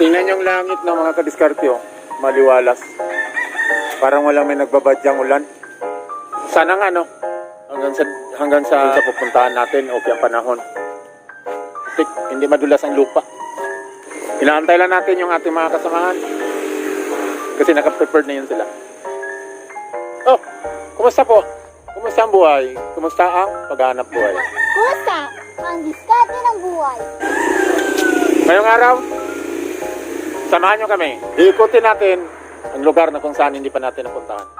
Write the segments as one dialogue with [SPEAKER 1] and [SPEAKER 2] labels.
[SPEAKER 1] Tingnan yung langit ng mga kadiskarte, oh. Maliwalas. Parang walang may nagbabadyang ulan. Sana nga, no? Hanggang sa, hanggang sa, sa pupuntahan natin, okay ang panahon. Tik, hindi madulas ang lupa. Inaantay lang natin yung ating mga kasamahan. Kasi naka-prepared na yun sila. Oh, kumusta po? Kumusta ang buhay? Kumusta ang paghahanap buhay?
[SPEAKER 2] Kumusta? Ang diskarte ng buhay.
[SPEAKER 1] Ngayong araw, samahan nyo kami. Iikutin natin ang lugar na kung saan hindi pa natin napuntahan.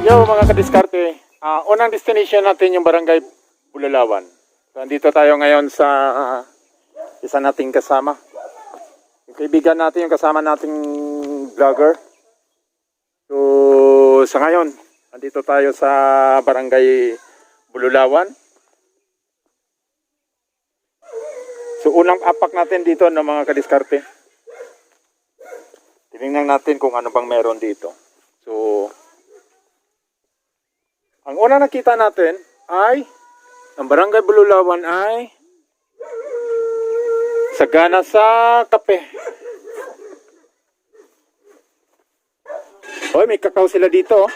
[SPEAKER 1] Yo mga kadiskarte, Ah, unang destination natin yung barangay Bulalawan. So, andito tayo ngayon sa ah, isa nating kasama. Yung kaibigan natin, yung kasama nating vlogger. So sa ngayon, andito tayo sa barangay Bululawan. So unang apak natin dito ng mga kadiskarte. Tinignan natin kung ano bang meron dito. So ang una nakita natin ay ang barangay Bululawan ay sagana sa kape. Hoy, may kakao sila dito.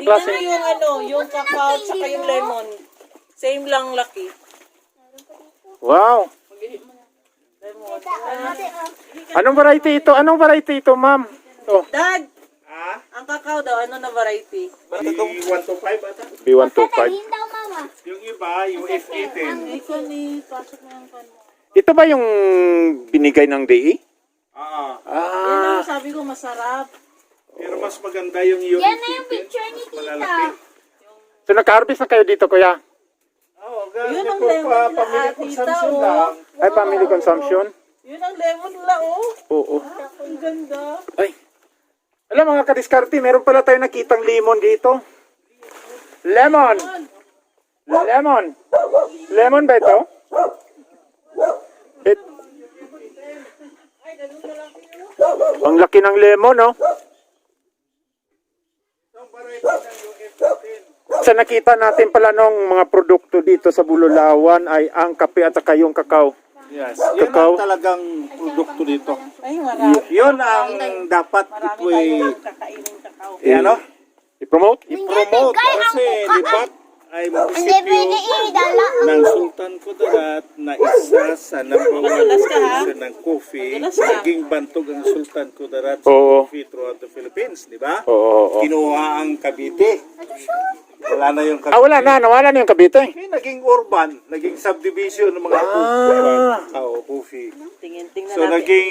[SPEAKER 3] Tingnan
[SPEAKER 1] klase?
[SPEAKER 3] mo yung ano, yung cacao tsaka yung lemon. Same lang laki.
[SPEAKER 1] Wow. Anong variety ito? Anong variety ito, ma'am? Oh,
[SPEAKER 3] Dad! Ang cacao daw, ano na variety?
[SPEAKER 1] B125.
[SPEAKER 2] Sasabihin daw mama.
[SPEAKER 4] Yung iba, yung F18.
[SPEAKER 3] Ikaw ni, pasok mo yung kanya.
[SPEAKER 1] Ito ba yung binigay ng DE?
[SPEAKER 4] Ah,
[SPEAKER 3] Yan
[SPEAKER 1] Ah,
[SPEAKER 3] ang sabi ko masarap.
[SPEAKER 4] pero mas maganda yung yung
[SPEAKER 2] Yan na yung picture ni tita.
[SPEAKER 1] So naka-harvest na kayo dito, kuya?
[SPEAKER 4] Oo,
[SPEAKER 3] Yun
[SPEAKER 4] ganyan
[SPEAKER 3] ang
[SPEAKER 4] po
[SPEAKER 3] lemon
[SPEAKER 4] pa,
[SPEAKER 3] nila,
[SPEAKER 4] pamili
[SPEAKER 3] ah, tita, oh.
[SPEAKER 4] lang.
[SPEAKER 1] Ay, family consumption?
[SPEAKER 3] Yun ang lemon nila, oh.
[SPEAKER 1] Oo.
[SPEAKER 3] Ang ganda.
[SPEAKER 1] Ay. Alam mga kadiskarte, meron pala tayo nakitang lemon dito. Lemon! Lemon! Lemon ba ito? It... Ang laki ng lemon, oh. Sa nakita natin pala nung mga produkto dito sa Bululawan ay ang kape at saka yung kakao.
[SPEAKER 4] Yes, yun
[SPEAKER 1] Kakao.
[SPEAKER 4] ang talagang produkto dito.
[SPEAKER 3] Ay, marami.
[SPEAKER 4] Yun ang dapat
[SPEAKER 3] Marami
[SPEAKER 4] ito'y,
[SPEAKER 3] tayong kakainin kakao.
[SPEAKER 4] yan o,
[SPEAKER 1] I-promote?
[SPEAKER 4] i-promote. Kasi lipat ay munisipyo ng Sultan Kudarat na isa sa number one producer ng coffee. Naging bantog ang Sultan Kudarat sa
[SPEAKER 1] Oo.
[SPEAKER 4] coffee throughout the Philippines, di ba?
[SPEAKER 1] Oo, oo, oo.
[SPEAKER 4] Kinuha ang Cavite. Wala na yung
[SPEAKER 1] Ah, wala na. Nawala na yung Cavite.
[SPEAKER 4] Eh, naging urban, naging subdivision ng mga
[SPEAKER 1] Ah.
[SPEAKER 4] oh, coffee.
[SPEAKER 3] Tingin-tingnan
[SPEAKER 4] So
[SPEAKER 3] natin.
[SPEAKER 4] naging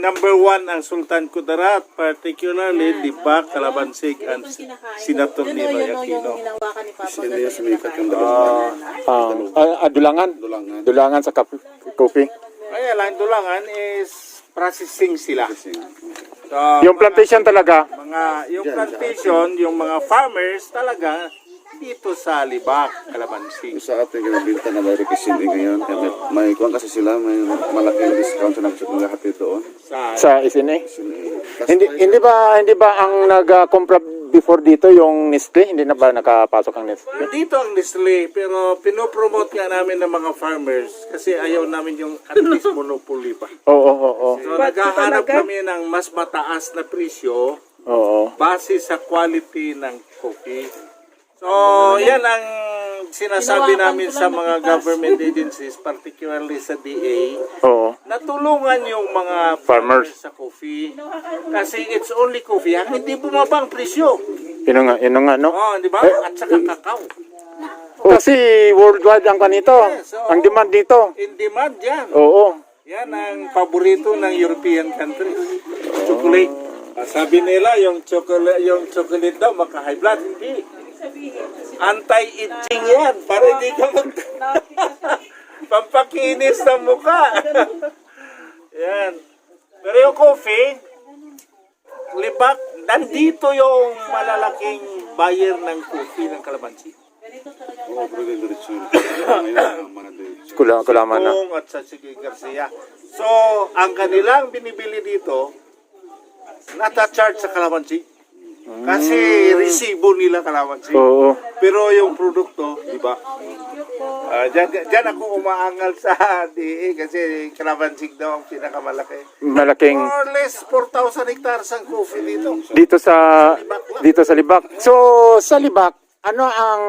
[SPEAKER 4] number one ang Sultan Kudarat, particularly Libak, Kalabansig, and Senator
[SPEAKER 3] Yun o,
[SPEAKER 4] Ninoy
[SPEAKER 3] yun o, yung
[SPEAKER 4] Aquino.
[SPEAKER 5] yung sumikat yung
[SPEAKER 1] Ah, ah, ah, dulangan.
[SPEAKER 5] Dulangan.
[SPEAKER 1] Dulangan sa coffee.
[SPEAKER 4] Ay, lang dulangan is processing sila. So,
[SPEAKER 1] Yung plantation talaga.
[SPEAKER 4] mga yung plantation, yung mga farmers talaga dito sa Libak, Kalabansig.
[SPEAKER 5] Yung sa atin, kinabinta na may requisin din ngayon. Kaya may, may kuwan kasi sila, may malaking discount sa naghahatid doon.
[SPEAKER 4] Sa
[SPEAKER 1] Sa SNA.
[SPEAKER 5] Sila-
[SPEAKER 1] Hindi hindi ba hindi ba ang nag-compra before dito yung Nestle? Hindi na ba nakapasok ang Nestle?
[SPEAKER 4] Dito ang Nestle, pero pinopromote nga namin ng mga farmers kasi ayaw namin yung at least monopoly pa.
[SPEAKER 1] Oo, oo, oo.
[SPEAKER 4] So naghahanap kami ng mas mataas na presyo
[SPEAKER 1] Oo.
[SPEAKER 4] base sa quality ng coffee. So, yan ang sinasabi namin sa mga government agencies, particularly sa DA,
[SPEAKER 1] Oo.
[SPEAKER 4] na tulungan yung mga farmers sa coffee. Kasi it's only coffee, ang hindi bumaba ang presyo.
[SPEAKER 1] Yun na nga, yun nga, no?
[SPEAKER 4] Oh, di ba? At saka kakao.
[SPEAKER 1] Kasi worldwide ang kanito. Ang demand dito.
[SPEAKER 4] In demand yan.
[SPEAKER 1] Oo.
[SPEAKER 4] Yan ang paborito ng European countries. Chocolate. Ah, Sabi nila yung chocolate, yung chocolate daw maka-high blood. Hindi. Anti-itching yan. Para hindi ka mag... Pampakinis ng mukha. yan. Pero yung coffee, libak, nandito yung malalaking buyer ng coffee ng kalamansi.
[SPEAKER 5] Oo, yung diretso.
[SPEAKER 1] Kula, kulaman na.
[SPEAKER 4] Kung at sa Sige Garcia. So, ang kanilang binibili dito, nata-charge sa kalamansi. Kasi resibo nila kalamansi.
[SPEAKER 1] Oo.
[SPEAKER 4] Pero yung produkto, di ba? Ah, dyan, dyan ako umaangal sa DA kasi kalamansi daw ang pinakamalaki.
[SPEAKER 1] Malaking
[SPEAKER 4] More or less 4,000 hectares ang coffee dito.
[SPEAKER 1] dito sa dito sa Libak. So, sa Libak, ano ang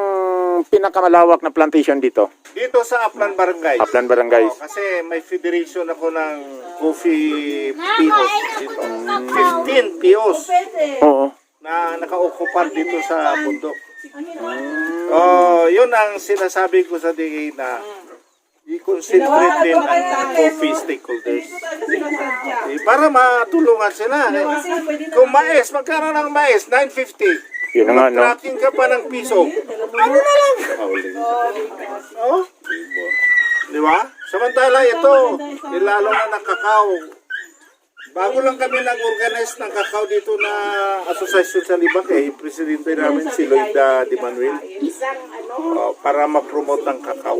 [SPEAKER 1] pinakamalawak na plantation dito?
[SPEAKER 4] Dito sa Aplan Barangay.
[SPEAKER 1] Aplan Barangays.
[SPEAKER 4] Oh, kasi may federation ako ng coffee POs dito. 15 POs
[SPEAKER 1] Oo.
[SPEAKER 4] Na naka-occupy dito sa bundok. Oh, yun ang sinasabi ko sa DA na i-concentrate din ang coffee stakeholders. Eh, para matulungan sila. Eh, kung mais, magkano ng mais? 950.
[SPEAKER 1] Yun na nga, no?
[SPEAKER 4] Tracking ka pa ng piso. Ano na lang?
[SPEAKER 5] Howling.
[SPEAKER 4] Oh? Di ba? Samantala ito, eh, lalo na ng kakao. Bago lang kami nag-organize ng kakao dito na asosasyon sa Libak eh, presidente namin si Lloyd uh, Di Manuel Oh, para ma-promote ang kakao.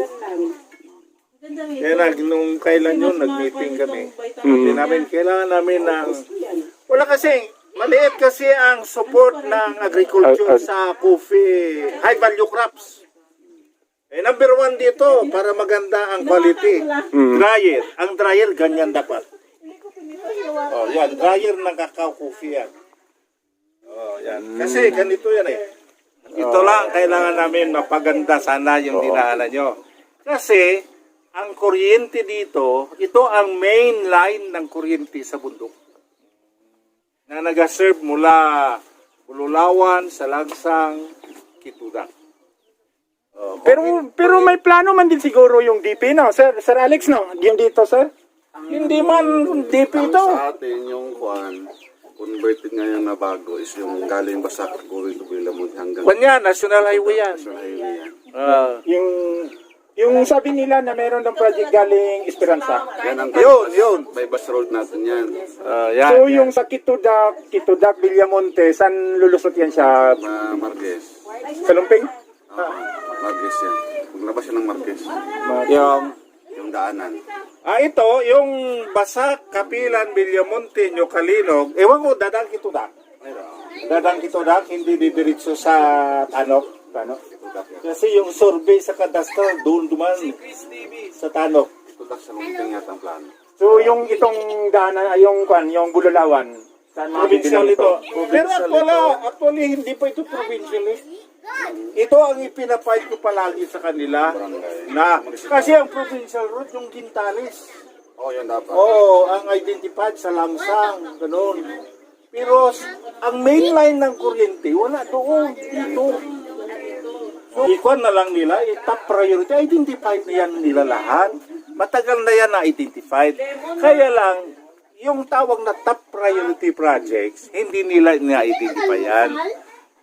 [SPEAKER 4] Kaya nag, nung kailan yun, nag-meeting kami. Sabi namin, kailangan namin ng... Wala kasi, maliit kasi ang support ng agriculture
[SPEAKER 1] Ah, ah.
[SPEAKER 4] sa coffee, high value crops. Eh, number one dito, para maganda ang quality. Dryer. Ang dryer, ganyan dapat. Oh, yan. Dryer ng cacao coffee yan. Oh, yan. Kasi ganito yan eh. Ito lang, kailangan namin mapaganda sana yung dinaanan nyo. Kasi, ang kuryente dito, ito ang main line ng kuryente sa bundok. Na nag-serve mula Bululawan, Salangsang, Kitudak. Oh,
[SPEAKER 1] Pero pero may plano man din siguro yung DP, no? Sir, Sir Alex, no? Yung dito, sir?
[SPEAKER 4] Hindi man deep
[SPEAKER 5] Ang
[SPEAKER 4] ito.
[SPEAKER 5] sa atin, yung kuwan, converted ngayon na bago is yung galing Basak, going to Bilamod hanggang
[SPEAKER 4] Kwan yan, National Highway yan.
[SPEAKER 5] sa highway yan.
[SPEAKER 4] Ah.
[SPEAKER 1] Yung yung sabi nila na meron ng project galing Esperanza.
[SPEAKER 5] Yan ang
[SPEAKER 4] yun, yun.
[SPEAKER 5] bypass road natin yan.
[SPEAKER 4] Ah, yan.
[SPEAKER 1] So yung sa Kitudak, Kitudak, Villamonte, saan lulusot yan siya?
[SPEAKER 5] Ma Marquez.
[SPEAKER 1] Sa Lumping?
[SPEAKER 5] Oo, Marquez yan. Maglabas yan ng Marquez.
[SPEAKER 4] Yung,
[SPEAKER 5] Yung daanan.
[SPEAKER 4] ah, ito, yung Basak, Kapilan, Villamonte, Kalinog, ewan ko, dadang Kitudak. Dadang Kitudak, hindi didiretso sa Tanok. Tanok. Kasi yung survey sa kadastral, doon duman sa Tanok.
[SPEAKER 5] Tutak sa yata ang plano.
[SPEAKER 1] So yung itong daanan, ay yung kwan, yung Bululawan. Saan mga
[SPEAKER 4] Provincial ito. Pero actually, actually, hindi pa ito provincial eh. Ito ang ipinapight ko palagi sa kanila na kasi ang provincial road yung Quintales.
[SPEAKER 5] Oo, oh, yun dapat.
[SPEAKER 4] Oo, ang identified sa Langsang, ganun. Pero ang main line ng kuryente, wala doon, dito. So, ikuan na lang nila, eh, top priority, identified na yan nila lahat. Matagal na yan na-identified. Kaya lang, yung tawag na top priority projects, hindi nila na-identify yan.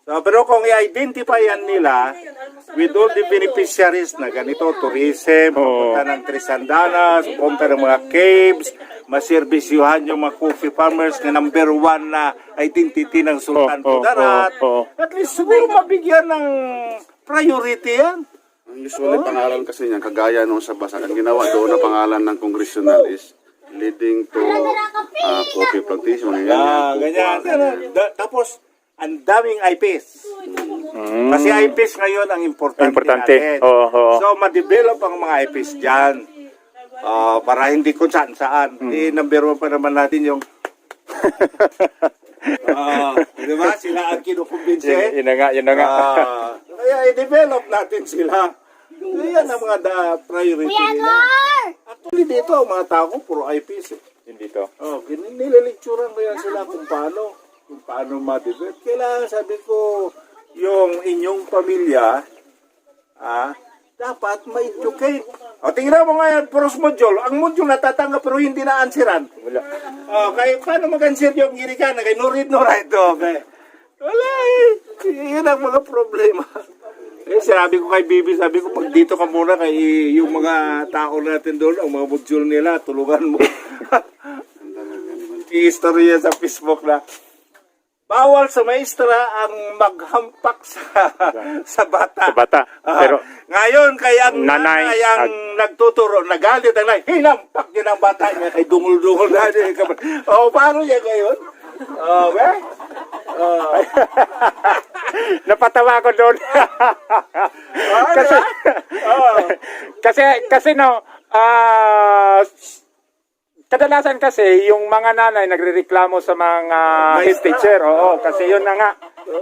[SPEAKER 4] So, pero kung i-identify yan nila, with all the beneficiaries na ganito, tourism, pupunta ng Trisandanas, pupunta ng mga caves, maserbisyuhan yung mga coffee farmers na number one na identity ng Sultan
[SPEAKER 1] oo,
[SPEAKER 4] Kudarat.
[SPEAKER 1] oo, oo.
[SPEAKER 4] At least siguro mabigyan ng priority yan.
[SPEAKER 5] Ang usually pangalan kasi niyan, kagaya nung sa basa, ang ginawa doon na pangalan ng congressional is leading to uh, coffee plantation. Mga
[SPEAKER 4] Ah,
[SPEAKER 5] ganyan.
[SPEAKER 4] ganyan. Da- tapos, ang daming IPs. Kasi IPs ngayon ang importante,
[SPEAKER 1] Mm. Importante.
[SPEAKER 4] natin.
[SPEAKER 1] Oo, oo.
[SPEAKER 4] So, ma-develop ang mga IPs dyan. Ah, para hindi kung saan saan.
[SPEAKER 1] Mm.
[SPEAKER 4] Eh, number one pa naman natin yung Ah, di ba? Sila ang kinukumbinsi.
[SPEAKER 1] Yun, yun na nga, yun na nga.
[SPEAKER 4] Ah, kaya i-develop natin sila. Yan ang mga da priority
[SPEAKER 2] Kuya
[SPEAKER 4] nila. Actually dito, ang mga tao puro IPs. Eh.
[SPEAKER 1] Yun dito.
[SPEAKER 4] Oh, nililecturean ko yan sila kung paano, kung paano ma-develop. Kailangan sabi ko, yung inyong pamilya, ah, dapat ma-educate. O, tingnan mo nga yan, pros module. Ang module natatanggap pero hindi na ansiran.
[SPEAKER 1] Wala.
[SPEAKER 4] Oh, kaya paano mag-answer yung girikana? Kaya no read, no write. Okay. Wala eh. Yun ang mga problema. Eh, sinabi ko kay Bibi, sabi ko, pag dito ka muna kay yung mga tao natin doon, ang mga module nila, tulungan mo. I-istorya sa Facebook na, bawal sa maestra ang maghampak sa sa bata.
[SPEAKER 1] Sa bata.
[SPEAKER 4] Ah,
[SPEAKER 1] Pero-
[SPEAKER 4] ngayon kaya ang
[SPEAKER 1] Nanay,
[SPEAKER 4] nanay ang nagtuturo, nagalit ang nanay, hinampak niya ng bata niya kay dungol-dungol na niya. Oh, paano niya ngayon? Oh, be? Oh.
[SPEAKER 1] Napatawa ko doon. kasi,
[SPEAKER 4] Oh.
[SPEAKER 1] kasi, kasi no, ah, kadalasan kasi yung mga nanay nagrereklamo sa mga head teacher. Oo, kasi yun na nga.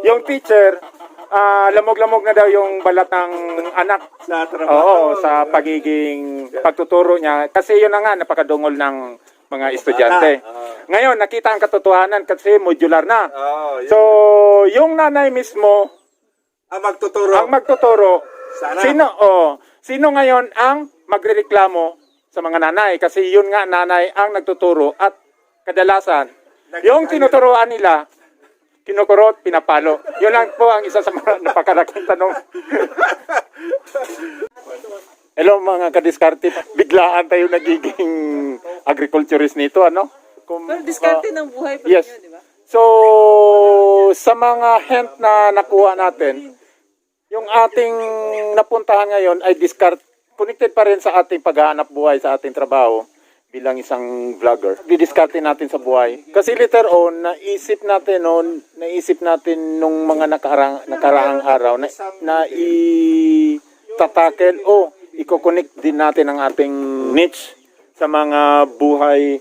[SPEAKER 1] Yung teacher, ah, lamog-lamog na daw yung balat ng anak.
[SPEAKER 4] Sa trabaho.
[SPEAKER 1] Oo, sa pagiging pagtuturo niya. Kasi yun na nga, napakadungol ng mga estudyante. Ngayon, nakita ang katotohanan kasi modular na.
[SPEAKER 4] Oh, yun.
[SPEAKER 1] So, yung nanay mismo,
[SPEAKER 4] ang magtuturo.
[SPEAKER 1] ang magtuturo,
[SPEAKER 4] Sana.
[SPEAKER 1] sino, oh, sino ngayon ang magrereklamo sa mga nanay? Kasi yun nga, nanay ang nagtuturo at kadalasan, yung tinuturoan nila, kinukurot, pinapalo. Yun lang po ang isa sa mga napakalaking tanong. Hello mga kadiskarte, biglaan tayo nagiging agriculturist nito, ano? Kung,
[SPEAKER 3] Pero diskarte ng buhay pa
[SPEAKER 1] Yes.
[SPEAKER 3] yun, di ba?
[SPEAKER 1] So, sa mga hint na nakuha natin, yung ating napuntahan ngayon ay discard, connected pa rin sa ating paghahanap buhay, sa ating trabaho bilang isang vlogger. Didiskarte natin sa buhay. Kasi later on, naisip natin noon, naisip natin nung mga nakarang, nakaraang araw na, na i-tatakel o i-connect din natin ang ating niche sa mga buhay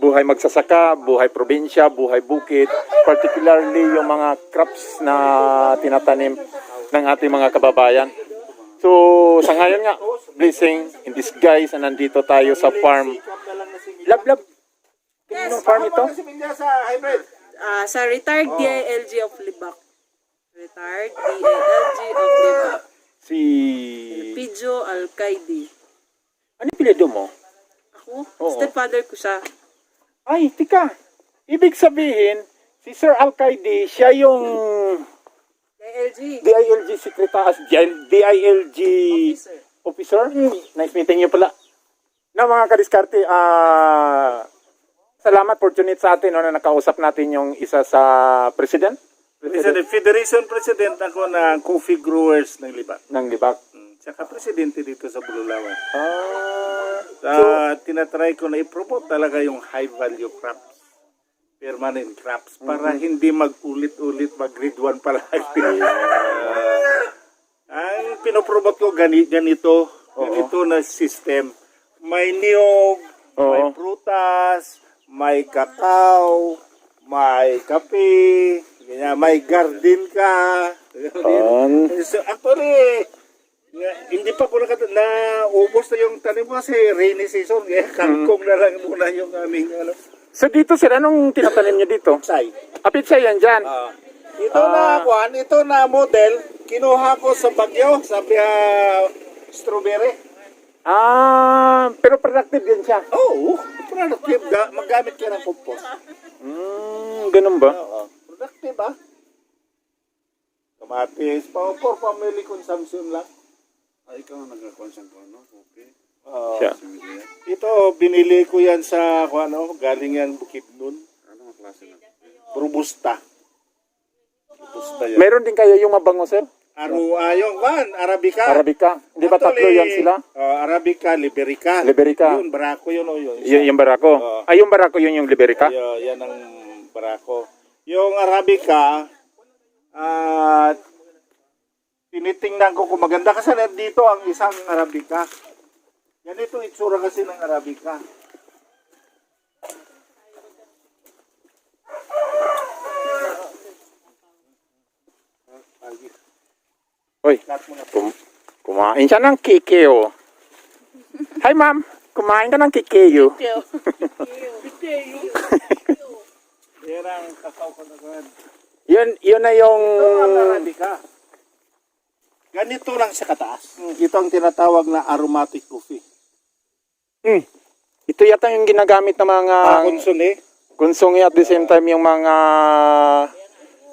[SPEAKER 1] buhay magsasaka, buhay probinsya, buhay bukid, particularly yung mga crops na tinatanim ng ating mga kababayan. So, sa ngayon nga, blessing in disguise na nandito tayo sa farm. Lab, lab. Yes. farm ito?
[SPEAKER 4] Milya sa hybrid.
[SPEAKER 3] Sa retired DILG of Libak. Retired DILG of Libak.
[SPEAKER 1] Si...
[SPEAKER 3] Pijo Alcaide.
[SPEAKER 1] Ano pilido mo?
[SPEAKER 3] Ako,
[SPEAKER 1] Oo.
[SPEAKER 3] stepfather ko siya.
[SPEAKER 1] Ay, tika. Ibig sabihin, si Sir Al-Qaidi, siya yung
[SPEAKER 3] DILG.
[SPEAKER 1] DILG secretary, DILG
[SPEAKER 3] Officer.
[SPEAKER 1] officer. Nice meeting you pala. Na mga kadiskarte, ah salamat opportunity sa atin no, na nakausap natin yung isa sa president,
[SPEAKER 4] the Federation President ako ng coffee growers ng Libat.
[SPEAKER 1] ng Libak.
[SPEAKER 4] Mm, Tsaka presidente dito sa Bululawan.
[SPEAKER 1] Ah,
[SPEAKER 4] Uh, tinatry ko na i-promote talaga yung high value crops. Permanent crops para hindi mag-ulit-ulit mag grade 1 palagi. Ang pinopromote ko gani, ganito, ganito na system. May niyog, may
[SPEAKER 1] Oo.
[SPEAKER 4] prutas, may kakao, may kape, ganyan, may garden ka.
[SPEAKER 1] An.
[SPEAKER 4] So, actually, nga, hindi pa ko nakat na ubos na yung tanim ko kasi rainy season. Eh, kangkong na lang muna yung aming ano,
[SPEAKER 1] So dito sir, anong tinatanim niyo dito?
[SPEAKER 4] say.
[SPEAKER 1] Apit siya yan dyan.
[SPEAKER 4] Ah, ito na kuan, ito na model. kinuha ko sa Bagyo, sa uh, strawberry.
[SPEAKER 1] Ah, pero productive din siya.
[SPEAKER 4] Oo, oh, productive. Ga- magamit ka ng compost.
[SPEAKER 1] Hmm, ganun ba?
[SPEAKER 4] Oo, productive ah. Kamatis, pa for family consumption lang.
[SPEAKER 5] Ay, ikaw ang nagkakonsan ko, no? Okay.
[SPEAKER 4] Oo.
[SPEAKER 1] Siya.
[SPEAKER 4] Ito, binili ko yan sa, kung ano, galing yan Bukidnon.
[SPEAKER 5] Ano ang klase na?
[SPEAKER 4] Robusta. Robusta yan.
[SPEAKER 1] Meron din kayo yung mabango, sir?
[SPEAKER 4] Aru, ah, yung kan, Arabica.
[SPEAKER 1] Arabica. Di ba tatlo
[SPEAKER 4] Actually,
[SPEAKER 1] yan sila?
[SPEAKER 4] oh, Arabica, Liberica.
[SPEAKER 1] Liberica.
[SPEAKER 4] Yun, Barako yun o yun.
[SPEAKER 1] Y- yung barako.
[SPEAKER 4] Oo.
[SPEAKER 1] Ay, yung barako yun yung Liberica?
[SPEAKER 4] Yo, yan ang Barako. Yung Arabica, ah, tinitingnan ko kung maganda kasi dito ang isang Arabica. Ganito itsura kasi ng Arabica.
[SPEAKER 1] Hoy, kum- kumain siya ng kikeo. Hi, ma'am. Kumain ka ng kikeo.
[SPEAKER 4] Yan ang kakao ko na.
[SPEAKER 1] Yun, yun na yung...
[SPEAKER 4] Ito ang Arabica. Ganito lang sa kataas. Ito ang tinatawag na aromatic coffee.
[SPEAKER 1] Hmm. Ito yata yung ginagamit ng mga
[SPEAKER 4] Ah, konsone.
[SPEAKER 1] konsungi at the same time yung mga...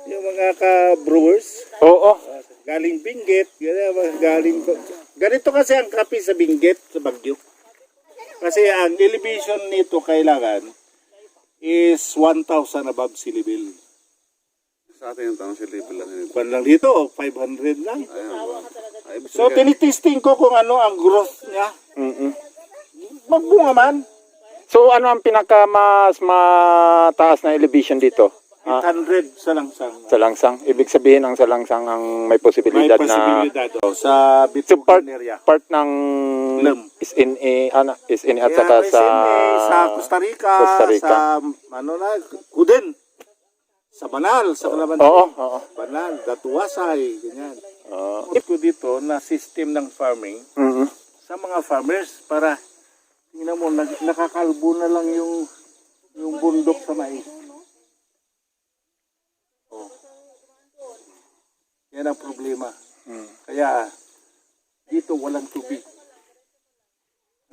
[SPEAKER 4] Yung mga ka-brewers.
[SPEAKER 1] Oo.
[SPEAKER 4] Galing Benguet, ganyan, galing ganito kasi ang kape sa Benguet sa Bagyo. Kasi ang elevation nito kailangan is 1,000 above sea level.
[SPEAKER 5] Sa atin yung tanong si Level lang yun.
[SPEAKER 4] Kwan lang dito, 500 lang.
[SPEAKER 5] Ayan, ba? Ay, ibig
[SPEAKER 4] So
[SPEAKER 5] sabihin,
[SPEAKER 4] tinitesting ko kung ano ang growth niya.
[SPEAKER 1] Mm-mm.
[SPEAKER 4] Magbunga man.
[SPEAKER 1] So, ano ang pinaka mas mataas na elevation dito? Ah,
[SPEAKER 4] 800 sa langsang.
[SPEAKER 1] sa langsang. Ibig sabihin, ang sa langsang ang may
[SPEAKER 4] May
[SPEAKER 1] posibilidad na...
[SPEAKER 4] posibilidad oh, sa
[SPEAKER 1] So,
[SPEAKER 4] Bitugan
[SPEAKER 1] part,
[SPEAKER 4] area.
[SPEAKER 1] part ng
[SPEAKER 4] Lem.
[SPEAKER 1] SNA, ano, SNA at saka sa...
[SPEAKER 4] Sa Costa Rica,
[SPEAKER 1] Costa Rica.
[SPEAKER 4] sa ano na, Kuden, sa Banal, sa Kalaban.
[SPEAKER 1] Oo, oo.
[SPEAKER 4] Banal, Datuwasay, ganyan.
[SPEAKER 1] Oo.
[SPEAKER 4] Tip ko dito na system ng farming
[SPEAKER 1] Mm-mm.
[SPEAKER 4] sa mga farmers para tingnan mo nag, nakakalbo na lang yung yung bundok sa mais. Oh. Yan ang problema.
[SPEAKER 1] Mm.
[SPEAKER 4] Kaya dito walang tubig.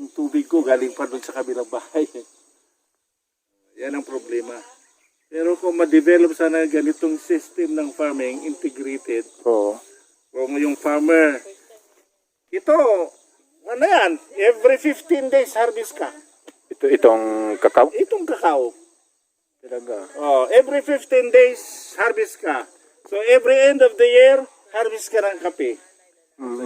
[SPEAKER 4] Yung tubig ko galing pa doon sa kabilang bahay. Yan ang problema. Pero kung ma-develop sana ganitong system ng farming integrated,
[SPEAKER 1] Oo.
[SPEAKER 4] kung yung farmer, ito, ano yan, every 15 days harvest ka.
[SPEAKER 1] Ito, itong kakao.
[SPEAKER 4] Itong kakao.
[SPEAKER 1] Talaga.
[SPEAKER 4] Oh, every 15 days harvest ka. So every end of the year, harvest ka ng kape.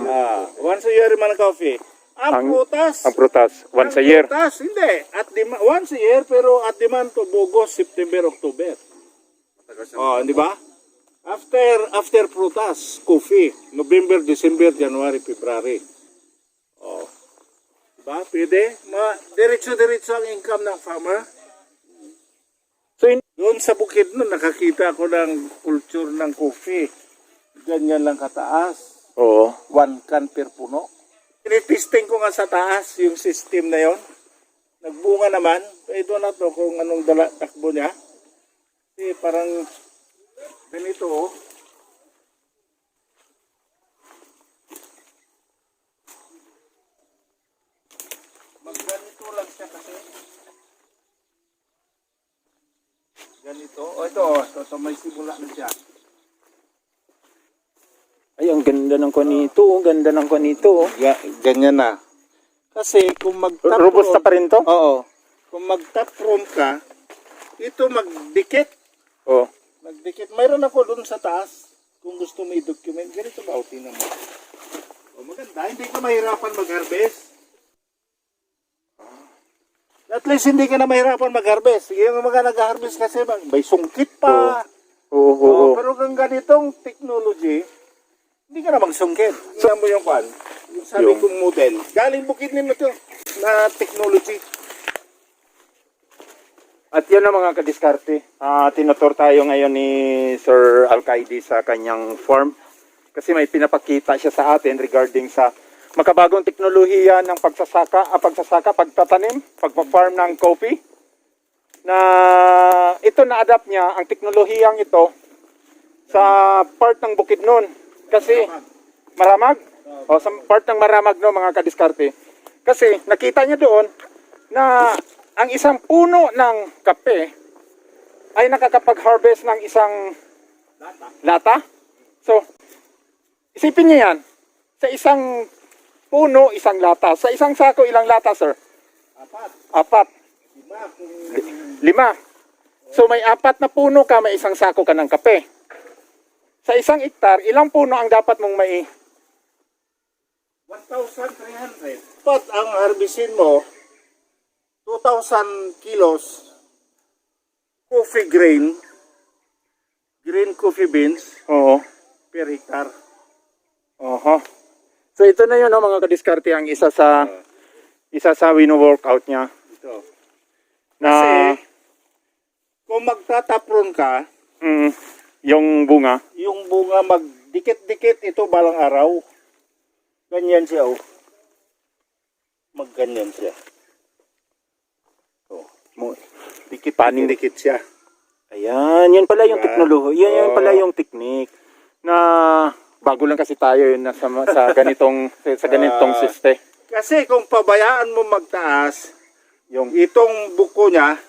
[SPEAKER 4] Ah, once a year man coffee. Ang,
[SPEAKER 1] Ang-
[SPEAKER 4] prutas.
[SPEAKER 1] Ang prutas, once a
[SPEAKER 4] ang
[SPEAKER 1] year.
[SPEAKER 4] Prutas, hindi. At the, once a year, pero at the month of August, September, October. Oh, di ba? After after prutas, coffee, November, December, January, February. Ba? Pwede? Ma, diretso-diretso ang income ng farmer.
[SPEAKER 1] So, in-
[SPEAKER 4] Doon sa bukid nun, nakakita ko ng culture ng coffee. Ganyan lang kataas.
[SPEAKER 1] oo.
[SPEAKER 4] One can per puno. Tinitesting ko nga sa taas yung system na yon. Nagbunga naman. Ito na to kung anong dala, takbo niya. Kasi parang ganito oh. Magganito lang siya kasi. Ganito. O ito, oh, ito, ito may simula na siya.
[SPEAKER 1] Ay, ang ganda ng kanito. Ang ganda ng kanito. oh.
[SPEAKER 4] Ga- ganyan na. Kasi kung mag-tap
[SPEAKER 1] Robusta pa rin to?
[SPEAKER 4] Oo. Kung mag-tap room ka, ito magdikit.
[SPEAKER 1] Oo.
[SPEAKER 4] Magdikit. Mayroon ako dun sa taas. Kung gusto mo i-document, ganito ba? O, tingnan mo. O, maganda. Hindi ka mahirapan mag-harvest. At least hindi ka na mahirapan mag-harvest. Yung mga nag-harvest kasi may sungkit pa.
[SPEAKER 1] Oo, oo,
[SPEAKER 4] Oo,
[SPEAKER 1] oo.
[SPEAKER 4] pero kung ganitong technology, hindi ka na magsungkit. Saan mo yung kwan? Yung sabi
[SPEAKER 1] Yung-
[SPEAKER 4] kong model. Galing bukid nila to na technology.
[SPEAKER 1] At yan ang mga kadiskarte. Ah, tinutur tayo ngayon ni Sir Alcaide sa kanyang farm. Kasi may pinapakita siya sa atin regarding sa makabagong teknolohiya ng pagsasaka, ah, pagsasaka, pagtatanim, pagpa-farm ng coffee. Na ito na-adapt niya, ang teknolohiyang ito, sa part ng Bukidnon. Kasi, maramag? O, sa part ng maramag, no, mga kadiskarte. Kasi, nakita niya doon na ang isang puno ng kape ay nakakapag-harvest ng isang lata. So, isipin niyo yan. Sa isang puno, isang lata. Sa isang sako, ilang lata, sir?
[SPEAKER 4] Apat.
[SPEAKER 1] Apat.
[SPEAKER 4] Lima.
[SPEAKER 1] Lima. So may apat na puno ka, may isang sako ka ng kape. Sa isang hektar, ilang puno ang dapat mong mai
[SPEAKER 4] 1,300. Dapat ang harbisin mo, 2,000 kilos coffee grain, green coffee beans
[SPEAKER 1] Oo.
[SPEAKER 4] per hectare.
[SPEAKER 1] Oho. So ito na yun, no, mga kadiskarte, ang isa sa isa sa wino-workout niya.
[SPEAKER 4] Ito.
[SPEAKER 1] Na
[SPEAKER 4] Kasi, kung magtatapron ka,
[SPEAKER 1] mm, yung bunga.
[SPEAKER 4] yung bunga magdikit-dikit ito balang araw. Ganyan siya, oh. Magganyan siya. Oh.
[SPEAKER 1] Mo-
[SPEAKER 4] Dikit,
[SPEAKER 1] Paning-
[SPEAKER 4] dikit siya.
[SPEAKER 1] Ayan, yun pala yung
[SPEAKER 4] Diba?
[SPEAKER 1] teknolohiya. Yan, yan pala yung technique na bago lang kasi tayo yun nasa sa ganitong sa ganitong
[SPEAKER 4] Ah.
[SPEAKER 1] siste.
[SPEAKER 4] Kasi kung pabayaan mo magtaas, yung itong buko niya,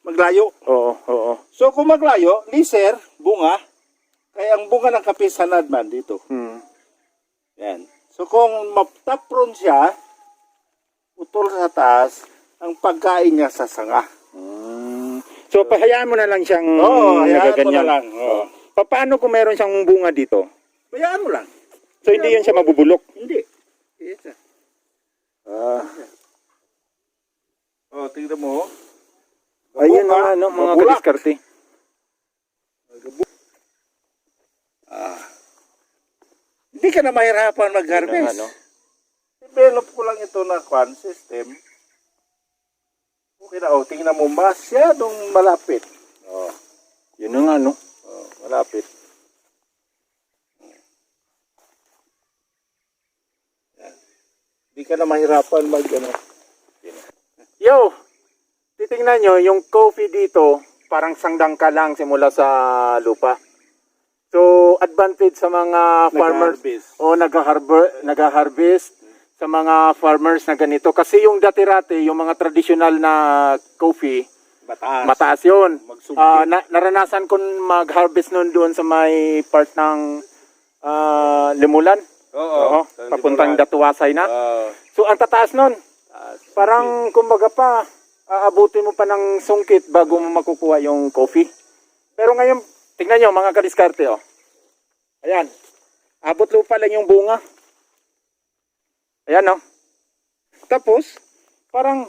[SPEAKER 4] maglayo.
[SPEAKER 1] Oo, oo.
[SPEAKER 4] So kung maglayo, liser, bunga, kaya ang bunga ng kape sanad man dito.
[SPEAKER 1] Hmm.
[SPEAKER 4] Yan. So kung maptapron siya, utol sa taas, ang pagkain niya sa sanga.
[SPEAKER 1] Mm. So, pahayaan mo na lang siyang
[SPEAKER 4] Oo, hayaan mo na lang. Oo.
[SPEAKER 1] Pa- Paano kung meron siyang bunga dito?
[SPEAKER 4] Bayaan mo lang.
[SPEAKER 1] So, hindi yan siya mabubulok?
[SPEAKER 4] Hindi. Yes, sir.
[SPEAKER 1] Ah.
[SPEAKER 4] Oh, tingnan mo.
[SPEAKER 1] Ayun
[SPEAKER 4] Bunga,
[SPEAKER 1] mga, ano, mga
[SPEAKER 4] mabulak.
[SPEAKER 1] kadiskarte.
[SPEAKER 4] Hindi ka na mahirapan mag-harvest.
[SPEAKER 1] Ano?
[SPEAKER 4] Develop ko lang ito na kwan system. Okay na, oh, tingnan mo, masyadong malapit. Oh,
[SPEAKER 1] Yun na nga, no?
[SPEAKER 4] oh malapit. Hindi ka na mahirapan mag, ano.
[SPEAKER 1] Yo! Titingnan nyo, yung coffee dito, parang sangdang ka lang simula sa lupa. So, advantage sa mga farmers o nag-harvest, nag-harvest sa mga farmers na ganito. Kasi yung dati-rati, yung mga traditional na coffee,
[SPEAKER 4] Mataas.
[SPEAKER 1] mataas yun. Ah, na- naranasan ko mag-harvest noon doon sa may part ng ah, Limulan.
[SPEAKER 4] Oo.
[SPEAKER 1] Oo, papuntang Datuwasay na.
[SPEAKER 4] Ah,
[SPEAKER 1] So, ang tataas nun. Parang, kumbaga pa, aabutin mo pa ng sungkit bago mo makukuha yung coffee. Pero ngayon, tingnan nyo, mga kadiskarte, oh. Ayan. Abot lupa lang yung bunga. Ayan, oh. Tapos, parang,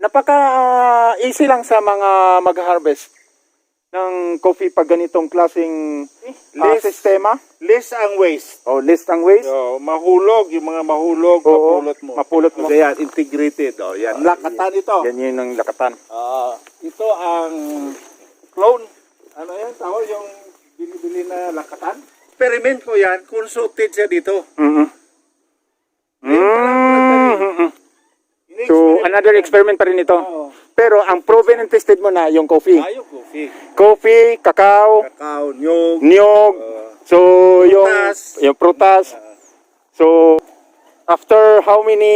[SPEAKER 1] napaka-easy lang sa mga mag-harvest ng coffee pag ganitong klaseng ah,
[SPEAKER 4] Less-
[SPEAKER 1] sistema.
[SPEAKER 4] less ang waste.
[SPEAKER 1] O, list ang waste.
[SPEAKER 4] So, mahulog, yung mga mahulog,
[SPEAKER 1] Oo,
[SPEAKER 4] mapulot mo.
[SPEAKER 1] mapulot mo.
[SPEAKER 4] So, yan, integrated. Oh, yan. Lakatan ito.
[SPEAKER 1] Yan yun ang lakatan.
[SPEAKER 4] Ah, ito ang clone. Ano yan? Tawag yung binibili na lakatan? Experiment ko yan. Consulted siya dito.
[SPEAKER 1] Mhm. Mm-hmm. So,
[SPEAKER 4] Ini-experiment
[SPEAKER 1] another experiment pa rin ito.
[SPEAKER 4] Oo.
[SPEAKER 1] Pero ang proven and tested mo na yung coffee.
[SPEAKER 4] Ayaw coffee.
[SPEAKER 1] Coffee, kakao,
[SPEAKER 4] Kakao, nyog.
[SPEAKER 1] niyog,
[SPEAKER 4] uh,
[SPEAKER 1] so yung
[SPEAKER 4] Prutas.
[SPEAKER 1] yung prutas. So, after how many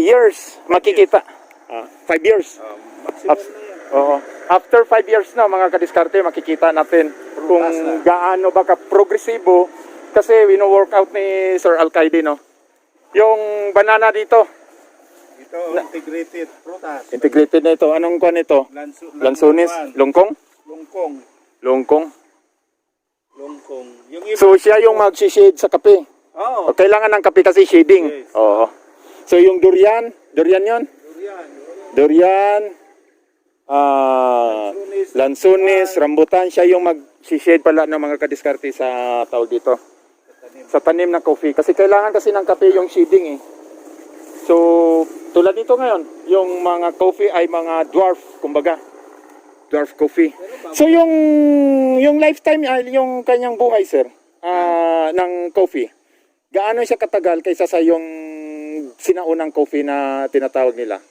[SPEAKER 1] years makikita? Ah, five years.
[SPEAKER 4] um, maximum
[SPEAKER 1] Af-
[SPEAKER 4] na yan.
[SPEAKER 1] Oo. After five years na mga kadiskarte, makikita natin kung
[SPEAKER 4] na.
[SPEAKER 1] gaano ba ka-progresibo. Kasi wino-workout ni Sir Alcaide, no? Yung banana dito,
[SPEAKER 4] Ito, integrated prutas.
[SPEAKER 1] integrated na ito. Anong kwan ito?
[SPEAKER 4] Lansu, lansuan.
[SPEAKER 1] Longkong?
[SPEAKER 4] Longkong.
[SPEAKER 1] Longkong.
[SPEAKER 4] Longkong. Yung iba.
[SPEAKER 1] So siya yung mag-shade sa kape.
[SPEAKER 4] Oo.
[SPEAKER 1] O, kailangan ng kape kasi shading.
[SPEAKER 4] Yes.
[SPEAKER 1] Oo. So yung durian, durian yon
[SPEAKER 4] Durian.
[SPEAKER 1] Durian, ah,
[SPEAKER 4] Lansunis.
[SPEAKER 1] lansunis, rambutan, siya yung mag-shade pala ng mga kadiskarte sa tawag dito. Sa tanim ng coffee. Kasi kailangan kasi ng kape yung shading eh. So, tulad nito ngayon, yung mga coffee ay mga dwarf, kumbaga. Dwarf coffee. So, yung yung lifetime, ay yung kanyang buhay, sir, ah, ng coffee, gaano siya katagal kaysa sa yung sinaunang coffee na tinatawag nila?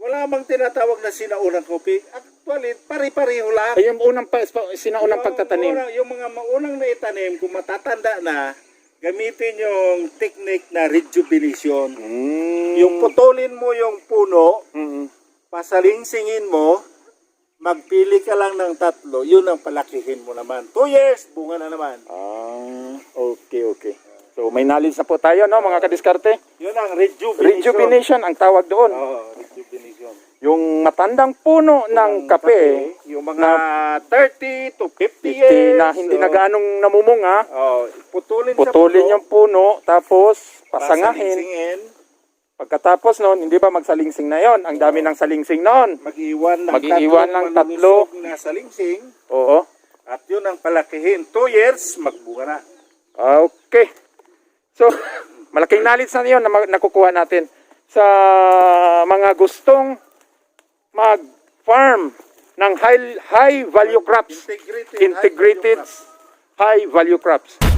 [SPEAKER 4] Wala mang tinatawag na sinaunang kopi. Actually, pari-pareho lang.
[SPEAKER 1] Ay, yung unang pa, sinaunang
[SPEAKER 4] Yung
[SPEAKER 1] pagtatanim.
[SPEAKER 4] unang- yung mga maunang na itanim, kung matatanda na, gamitin yung technique na rejuvenation.
[SPEAKER 1] Mm.
[SPEAKER 4] Yung putulin mo yung puno,
[SPEAKER 1] Mm.
[SPEAKER 4] pasalingsingin mo, magpili ka lang ng tatlo, yun ang palakihin mo naman. Two years, bunga na naman.
[SPEAKER 1] Ah, okay, okay. So may knowledge na po tayo, no, mga kadiskarte?
[SPEAKER 4] Yun ang rejuvenation.
[SPEAKER 1] Rejuvenation ang tawag doon.
[SPEAKER 4] Oo, rejuvenation.
[SPEAKER 1] Yung matandang puno ng kape,
[SPEAKER 4] yung mga 30 to 50 years.
[SPEAKER 1] 50 na hindi na ganong namumunga,
[SPEAKER 4] Oh, putulin,
[SPEAKER 1] putulin yung puno, tapos pasangahin. Pagkatapos noon, hindi ba magsalingsing na yon? Ang dami ng salingsing noon.
[SPEAKER 4] mag-iwan ng
[SPEAKER 1] Mag-iiwan ng
[SPEAKER 4] malulusog na salingsing
[SPEAKER 1] Oo.
[SPEAKER 4] at yun ang palakihin. Two years, magbunga na.
[SPEAKER 1] Okay. So, malaking knowledge na yun na ma- nakukuha natin sa mga gustong mag-farm ng high, high value crops.
[SPEAKER 4] Integrated.
[SPEAKER 1] Integrated high value crops.